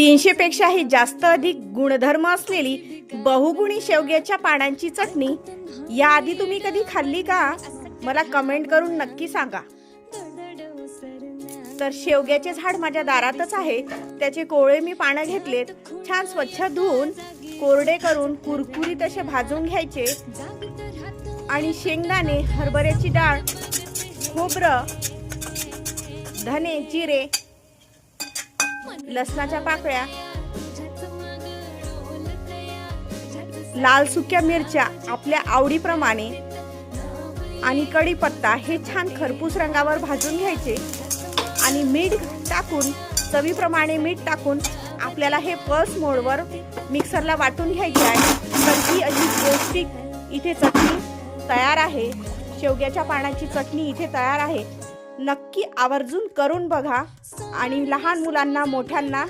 तीनशे पेक्षाही जास्त अधिक गुणधर्म असलेली बहुगुणी शेवग्याच्या पानांची चटणी याआधी तुम्ही कधी खाल्ली का? मला कमेंट करून नक्की सांगा. तर शेवग्याचे झाड माझ्या दारातच आहे. त्याचे कोवळे मी पानं घेतलेत. छान स्वच्छ धुवून कोरडे करून कुरकुरीत असे भाजून घ्यायचे. आणि शेंगदाणे हरभऱ्याची डाळ खोबरं धने जिरे लसणाच्या पाकळ्या लाल सुक्या मिरच्या आपल्या आवडीप्रमाणे आणि कढीपत्ता हे छान खरपूस रंगावर भाजून घ्यायचे. आणि मीठ टाकून चवीप्रमाणे मीठ टाकून आपल्याला हे पल्स मोडवर मिक्सरला वाटून घ्यायचे आहे. तर ही अशी पौष्टिक इथे चटणी तयार आहे. शेवग्याच्या पानाची चटणी इथे तयार आहे. नक्की आवर्जून करून बघा. आणि लहान मुलांना मोठ्यांना